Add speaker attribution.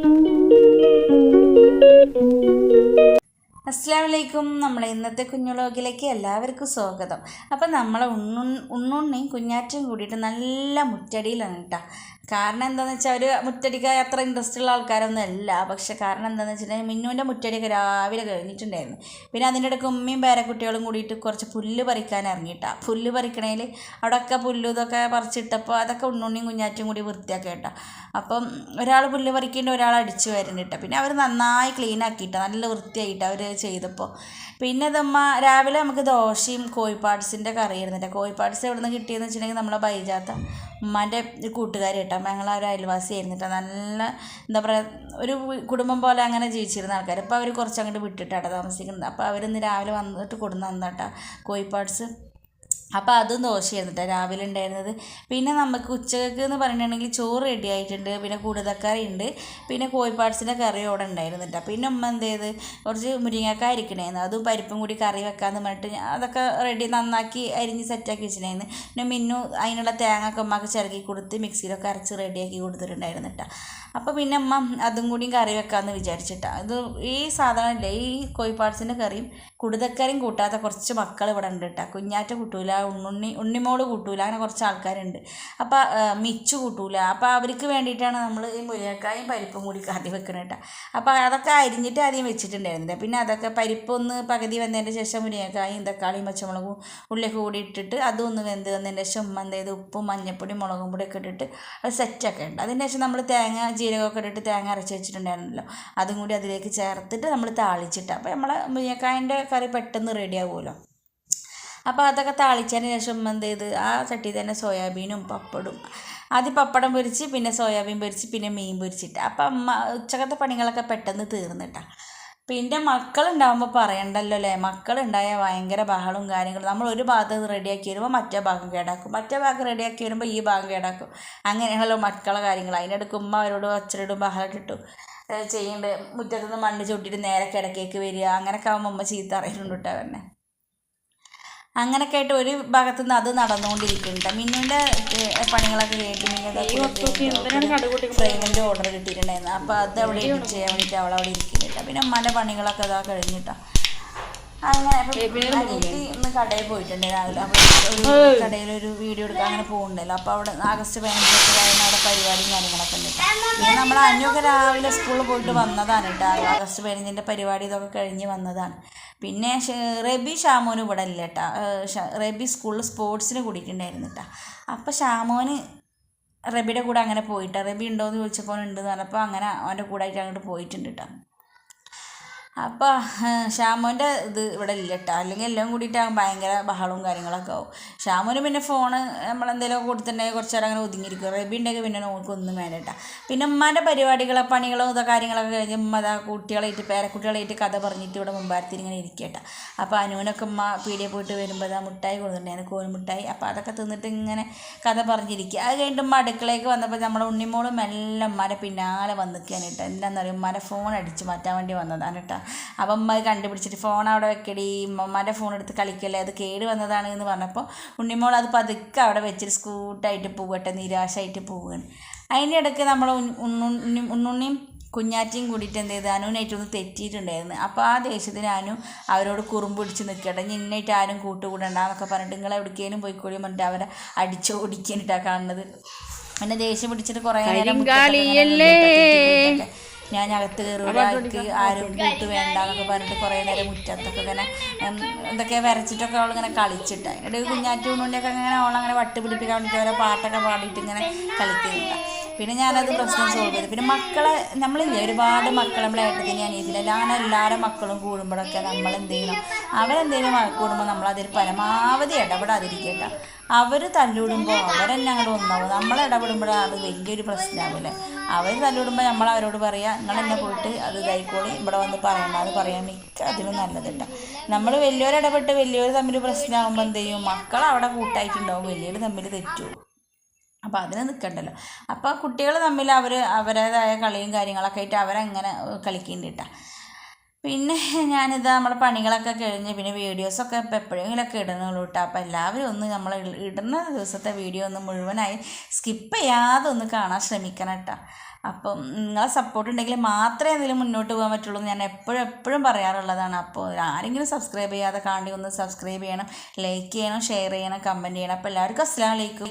Speaker 1: Música വലൈക്കും നമ്മളെ ഇന്നത്തെ കുഞ്ഞുളോകിലേക്ക് എല്ലാവർക്കും സ്വാഗതം. അപ്പം നമ്മളെ ഉണ്ണു ഉണ്ണുണ്ണിയും കുഞ്ഞാറ്റയും കൂടിയിട്ട് നല്ല മുറ്റടിയിലാണ് കേട്ടോ കാരണം എന്താണെന്ന് വെച്ചാൽ അവർ മുറ്റടിക്ക് അത്ര ഇൻട്രസ്റ്റ് ഉള്ള ആൾക്കാരൊന്നും അല്ല. പക്ഷെ കാരണം എന്താണെന്ന് വെച്ചിട്ടുണ്ടെങ്കിൽ മിന്നുവിന്റെ മുറ്റടിയൊക്കെ രാവിലെ കഴിഞ്ഞിട്ടുണ്ടായിരുന്നു. പിന്നെ അതിന്റെ ഇടയ്ക്ക് ഉമ്മയും പേരക്കുട്ടികളും കൂടിയിട്ട് കുറച്ച് പുല്ല് പറിക്കാൻ ഇറങ്ങിയിട്ടാ പുല്ല് പറിക്കണേൽ അവിടെയൊക്കെ പുല്ല് ഇതൊക്കെ പറിച്ചിട്ടപ്പോൾ അതൊക്കെ ഉണ്ണുണ്ണിയും കുഞ്ഞാറ്റും കൂടി വൃത്തിയാക്കി കേട്ടോ. അപ്പം ഒരാൾ പുല്ല് പറിക്കേണ്ട ഒരാൾ അടിച്ചു വരുന്നുണ്ട് പിന്നെ അവർ നന്നായി ക്ലീൻ ആക്കിയിട്ടാണ് നല്ല വൃത്തിയായിട്ട്. അവർ ചെയ്തപ്പോൾ പിന്നെ ഇതമ്മ രാവിലെ നമുക്ക് ദോശയും കോഴിപ്പാട്സിന്റെ കറി ഇരുന്നിട്ട് കോഴിപ്പാട്സ് എവിടെ നിന്ന് കിട്ടിയെന്ന് വെച്ചിട്ടുണ്ടെങ്കിൽ നമ്മളെ ബൈജാത്ത ഉമ്മാന്റെ കൂട്ടുകാരി കേട്ടോ ഞങ്ങൾ ഒരു അയൽവാസി ആയിരുന്നിട്ട് നല്ല എന്താ പറയുക ഒരു കുടുംബം പോലെ അങ്ങനെ ജീവിച്ചിരുന്ന ആൾക്കാർ ഇപ്പോൾ അവർ കുറച്ച് അങ്ങോട്ട് വിട്ടിട്ടാണ് താമസിക്കുന്നത്. അപ്പോൾ അവരിന്ന് രാവിലെ വന്നിട്ട് കൊടുന്ന് തന്നാട്ടാ കോഴിപ്പാട്സ്. അപ്പോൾ അതും ദോശയായിരുന്നു കേട്ടോ രാവിലെ ഉണ്ടായിരുന്നത്. പിന്നെ നമുക്ക് ഉച്ചയ്ക്ക് എന്ന് പറഞ്ഞിട്ടുണ്ടെങ്കിൽ ചോറ് റെഡി ആയിട്ടുണ്ട്. പിന്നെ കൂടുതക്കറി ഉണ്ട്. പിന്നെ കോഴിപ്പാട്സിന്റെ കറി അവിടെ ഉണ്ടായിരുന്നു കേട്ടോ പിന്നെ ഉമ്മ എന്ത് ചെയ്ത്? കുറച്ച് മുരിങ്ങക്കായ ഇരിക്കണേന്ന് അതും പരിപ്പും കൂടി കറി വെക്കാമെന്ന് പറഞ്ഞിട്ട് അതൊക്കെ റെഡി നന്നാക്കി അരിഞ്ഞ് സെറ്റാക്കി വെച്ചിട്ടുണ്ടായിരുന്നു. പിന്നെ മിന്നു അതിനുള്ള തേങ്ങ ഒക്കെ ഉമ്മക്ക് ചിരക്കി കൊടുത്ത് മിക്സിയിലൊക്കെ അരച്ച് റെഡിയാക്കി കൊടുത്തിട്ടുണ്ടായിരുന്നു കേട്ടോ അപ്പോൾ പിന്നെ അമ്മ അതും കൂടിയും കറി വെക്കാമെന്ന് വിചാരിച്ചിട്ടാണ് ഇത് ഈ സാധനമല്ലേ ഈ കോഴിപ്പാട്സിന്റെ കറിയും കുടുതക്കറിയും കൂട്ടാത്ത കുറച്ച് മക്കൾ ഇവിടെ ഉണ്ട് കേട്ടോ കുഞ്ഞാറ്റ കൂട്ടൂല ഉണ്ണുണ്ണി ഉണ്ണിമോൾ കൂട്ടൂല. അങ്ങനെ കുറച്ച് ആൾക്കാരുണ്ട്. അപ്പോൾ മിച്ചു കൂട്ടൂല. അപ്പോൾ അവർക്ക് വേണ്ടിയിട്ടാണ് നമ്മൾ ഈ മുരിങ്ങക്കായും പരിപ്പും കൂടി കറി വെക്കുന്നത് കേട്ടോ അപ്പോൾ അതൊക്കെ അരിഞ്ഞിട്ട് ആദ്യം വെച്ചിട്ടുണ്ടായിരുന്നില്ല. പിന്നെ അതൊക്കെ പരിപ്പൊന്ന് പകുതി വന്നതിന്റെ ശേഷം മുരിങ്ങക്കായും തക്കാളിയും പച്ചമുളകും ഉള്ളിയൊക്കെ കൂടി ഇട്ടിട്ട് അതൊന്ന് വെന്ത് വന്നതിന്റെ ശേഷം എന്ത് ഉപ്പും മഞ്ഞപ്പൊടി മുളകും പൊടിയൊക്കെ ഇട്ടിട്ട് അത് സെറ്റൊക്കെ ഉണ്ട് അതിന് ശേഷം നമ്മൾ തേങ്ങ ജീരകമൊക്കെ ഇട്ടിട്ട് തേങ്ങ അരച്ച് വെച്ചിട്ടുണ്ടായിരുന്നല്ലോ. അതും കൂടി അതിലേക്ക് ചേർത്തിട്ട് നമ്മൾ താളിച്ചിട്ട്. അപ്പോൾ നമ്മൾ മുരിങ്ങക്കായന്റെ കറി പെട്ടെന്ന് റെഡി ആവുമല്ലോ. അപ്പോൾ അതൊക്കെ താളിച്ചതിന് ശേഷം എന്ത് ചെയ്ത്? ആ ചട്ടി തന്നെ സോയാബീനും പപ്പടും. ആദ്യം പപ്പടം പൊരിച്ച് പിന്നെ സോയാബീൻ പൊരിച്ച് പിന്നെ മീൻ പൊരിച്ചിട്ട്. അപ്പം അമ്മ ഉച്ചക്കത്തെ പണികളൊക്കെ പെട്ടെന്ന് തീർന്നിട്ടാ പിന്നെ മക്കളുണ്ടാകുമ്പോൾ പറയണ്ടല്ലോ അല്ലേ മക്കളുണ്ടായാൽ ഭയങ്കര ബഹളവും കാര്യങ്ങളും. നമ്മൾ ഒരു ഭാഗത്ത് റെഡിയാക്കി വരുമ്പോൾ മറ്റേ ഭാഗം കേടാക്കും. മറ്റേ ഭാഗം റെഡിയാക്കി വരുമ്പോൾ ഈ ഭാഗം കേടാക്കും. അങ്ങനെയാണല്ലോ മക്കളെ കാര്യങ്ങൾ. അതിനിടയ്ക്ക് ഉമ്മ അവരോട് ഒച്ചരിടും ബഹളം ഇട്ടിട്ടും ചെയ്യുന്നുണ്ട് മുറ്റത്തുനിന്ന് മണ്ണ് ചുട്ടിട്ട് നേരെ കിടക്കേക്ക് വരിക. അങ്ങനെയൊക്കെ ആകുമ്പോൾ ഉമ്മ ചീത്ത അറിയുന്നുണ്ട് കേട്ടോ അവനെ അങ്ങനെയൊക്കെ ആയിട്ട് ഒരു ഭാഗത്തു നിന്ന് അത് നടന്നുകൊണ്ടിരിക്കുന്നുണ്ട്. മിന്നുവിന്റെ പണികളൊക്കെ കേട്ട് മിന്നുന്റെ ഫ്രെയിമിന്റെ ഓർഡർ കിട്ടിയിട്ടുണ്ടായിരുന്നു. അപ്പോൾ അത് അവിടെ ചെയ്യാൻ വേണ്ടിയിട്ട് അവൾ അവിടെ ഇരിക്കുന്നുണ്ട്. പിന്നെ അമ്മന്റെ പണികളൊക്കെ അതാ കഴിഞ്ഞിട്ടാ. അങ്ങനെ അനിയത്തി ഇന്ന് കടയിൽ പോയിട്ടുണ്ട് രാവിലെ. അപ്പോൾ ഒരു കടയിൽ ഒരു വീഡിയോ എടുക്കാൻ അങ്ങനെ പോകുന്നുണ്ടല്ലോ. അപ്പോൾ അവിടെ ആഗസ്റ്റ് പതിനഞ്ചൊക്കെ കഴിഞ്ഞ അവിടെ പരിപാടിയും കാര്യങ്ങളൊക്കെ ഉണ്ട് പിന്നെ നമ്മൾ അഞ്ഞൊക്കെ രാവിലെ സ്കൂളിൽ പോയിട്ട് വന്നതാണ് കേട്ടോ ആഗസ്റ്റ് പതിനഞ്ചിന്റെ പരിപാടി ഇതൊക്കെ കഴിഞ്ഞ് വന്നതാണ്. പിന്നെ റബി ഷാമോന് ഇവിടെ ഇല്ല കേട്ടോ റബി സ്കൂളിൽ സ്പോർട്സിന് കൂടിയിട്ടുണ്ടായിരുന്നു കേട്ടോ അപ്പോൾ ഷാമോന് റബിയുടെ കൂടെ അങ്ങനെ പോയിട്ട്. റബി ഉണ്ടോ എന്ന് ചോദിച്ചപ്പോൾ ഉണ്ടെന്ന് പറഞ്ഞപ്പോൾ അങ്ങനെ അവന്റെ കൂടെ ആയിട്ട് അങ്ങോട്ട് പോയിട്ടുണ്ട് കേട്ടോ അപ്പോൾ ഷാമോന്റെ ഇത് ഇവിടെ ഇല്ല കേട്ടോ അല്ലെങ്കിൽ എല്ലാം കൂടിയിട്ടാകും ഭയങ്കര ബഹളവും കാര്യങ്ങളൊക്കെ ആവും. ഷാമോന് പിന്നെ ഫോണ് നമ്മളെന്തെങ്കിലും കൊടുത്തിട്ടുണ്ടെങ്കിൽ കുറച്ച് നേരം അങ്ങനെ ഒതുങ്ങിയിരിക്കും. റബി ഉണ്ടെങ്കിൽ പിന്നെ നോക്കൊന്നും വേണ്ട പിന്നെ ഉമ്മാന്റെ പരിപാടികളെ പണികളോ ഇതോ കാര്യങ്ങളൊക്കെ കഴിഞ്ഞ് ഉമ്മ അതാ കുട്ടികളായിട്ട് പേരക്കുട്ടികളായിട്ട് കഥ പറഞ്ഞിട്ട് ഇവിടെ മുമ്പാരത്തിൽ ഇങ്ങനെ ഇരിക്കട്ടെ. അപ്പോൾ അനുവിനൊക്കെ ഉമ്മ പീടിയെ പോയിട്ട് വരുമ്പോൾ അതാ മുട്ടായി കൊടുത്തിട്ടുണ്ടായിരുന്നു കോഴിമുട്ടായി അപ്പോൾ അതൊക്കെ തിന്നിട്ട് ഇങ്ങനെ കഥ പറഞ്ഞിരിക്കുക അത് കഴിഞ്ഞിട്ട് ഉമ്മ അടുക്കളയ്ക്ക് വന്നപ്പോൾ നമ്മളെ ഉണ്ണിമോളും എല്ലാം ഉമ്മാരെ പിന്നാലെ വന്നിരിക്കുകയാണ് കേട്ടോ. എന്താണെന്ന് പറയുക ഉമ്മാരെ ഫോൺ അടിച്ച് മാറ്റാൻ വേണ്ടി വന്നതാണ് കേട്ടോ. അപ്പം ഉമ്മ കണ്ടുപിടിച്ചിട്ട് ഫോൺ അവിടെ വെക്കടി ഉമ്മമാരുടെ ഫോൺ എടുത്ത് കളിക്കല്ലേ അത് കേട് വന്നതാണ് എന്ന് പറഞ്ഞപ്പോൾ ഉണ്ണിമോൾ അത് പതുക്കെ അവിടെ വെച്ചിട്ട് സ്കൂട്ടായിട്ട് പോകട്ടെ നിരാശയായിട്ട് പോവുകയാണ് അതിന്റെ ഇടയ്ക്ക് നമ്മൾ ഉണ്ണുണ്ണി ഉണ്ണുണ്ണിയും കുഞ്ഞാറ്റിയും കൂടിയിട്ട് എന്ത് ചെയ്ത് അനുവിനായിട്ടൊന്ന് തെറ്റിയിട്ടുണ്ടായിരുന്നു. അപ്പോൾ ആ ദേഷ്യത്തിന് അനു അവരോട് കുറുമ്പ് പിടിച്ച് നിൽക്കട്ടെ ഇന്നായിട്ട് ആരും കൂട്ടുകൂടണ്ടെന്നൊക്കെ പറഞ്ഞിട്ട് നിങ്ങൾ എവിടേക്കേലും പോയിക്കോളി പറഞ്ഞിട്ട് അവരെ അടിച്ചോടിക്കാനിട്ടാണ് കാണുന്നത്. പിന്നെ ദേഷ്യം പിടിച്ചിട്ട് കുറേ നേരം ഞാൻ അകത്ത് കയറുക എനിക്ക് ആരും കൂട്ട് വേണ്ട എന്നൊക്കെ പറഞ്ഞിട്ട് കുറേ നേരം മുറ്റത്തൊക്കെ ഇങ്ങനെ എന്തൊക്കെ വരച്ചിട്ടൊക്കെ അവളിങ്ങനെ കളിച്ചിട്ട്. എന്നിട്ട് കുഞ്ഞാറ്റു ഇങ്ങനെ അവളങ്ങനെ വട്ട് പിടിപ്പിക്കാൻ വേണ്ടിയിട്ട് ഓരോ പാട്ടൊക്കെ പാടിയിട്ട് ഇങ്ങനെ കളിക്കുന്നുണ്ട്. പിന്നെ ഞാനത് പ്രശ്നം സോൾവ് ചെയ്തു. പിന്നെ മക്കളെ നമ്മളില്ലേ ഒരുപാട് മക്കൾ നമ്മളെ ഏട്ടത്തിന് അനിയത്തില്ല അങ്ങനെ എല്ലാവരും മക്കളും കൂടുമ്പോഴൊക്കെ നമ്മൾ എന്ത് ചെയ്യണം? അവരെന്തെങ്കിലും കൂടുമ്പോൾ നമ്മളതിൽ പരമാവധി ഇടപെടാതിരിക്കട്ടെ. അവർ തല്ലിവിടുമ്പോൾ അവരെന്നെ അങ്ങോട്ട് ഒന്നാവും. നമ്മൾ ഇടപെടുമ്പോഴാണ് അത് വലിയൊരു പ്രശ്നമാവില്ലേ അവർ തല്ലിവിടുമ്പോൾ നമ്മൾ അവരോട് പറയുക നിങ്ങൾ എന്നെ പോയിട്ട് അത് ഇതായിക്കോളി. ഇവിടെ വന്ന് പറയണ്ട. അത് പറയാൻ മിക്ക അതിലും നല്ലതുണ്ട് നമ്മൾ വലിയവരിടപെട്ട് വലിയവർ തമ്മിൽ പ്രശ്നമാകുമ്പോൾ എന്ത് ചെയ്യും? മക്കൾ അവിടെ കൂട്ടായിട്ടുണ്ടാവും. വലിയവർ തമ്മിൽ തെറ്റും. അപ്പോൾ അതിന് നിൽക്കണ്ടല്ലോ അപ്പോൾ കുട്ടികൾ തമ്മിൽ അവർ അവരുടേതായ കളിയും കാര്യങ്ങളൊക്കെ ആയിട്ട് അവരങ്ങനെ കളിക്കുന്നുണ്ട് പിന്നെ ഞാനിത് നമ്മുടെ പണികളൊക്കെ കഴിഞ്ഞ് പിന്നെ വീഡിയോസൊക്കെ ഇപ്പോൾ എപ്പോഴെങ്കിലുമൊക്കെ ഇടുന്നുള്ളൂ കേട്ടോ അപ്പോൾ എല്ലാവരും ഒന്ന് നമ്മൾ ഇടുന്ന ദിവസത്തെ വീഡിയോ ഒന്ന് മുഴുവനായി സ്കിപ്പ് ചെയ്യാതെ ഒന്ന് കാണാൻ ശ്രമിക്കണം കേട്ടോ അപ്പം നിങ്ങളെ സപ്പോർട്ട് ഉണ്ടെങ്കിൽ മാത്രമേ എന്തെങ്കിലും മുന്നോട്ട് പോകാൻ പറ്റുള്ളൂ ഞാൻ എപ്പോഴും എപ്പോഴും പറയാറുള്ളതാണ്. അപ്പോൾ ആരെങ്കിലും സബ്സ്ക്രൈബ് ചെയ്യാതെ കാണി ഒന്ന് സബ്സ്ക്രൈബ് ചെയ്യണം ലൈക്ക് ചെയ്യണം ഷെയർ ചെയ്യണം കമന്റ് ചെയ്യണം. അപ്പോൾ എല്ലാവർക്കും അസ്സലാമു അലൈക്കും.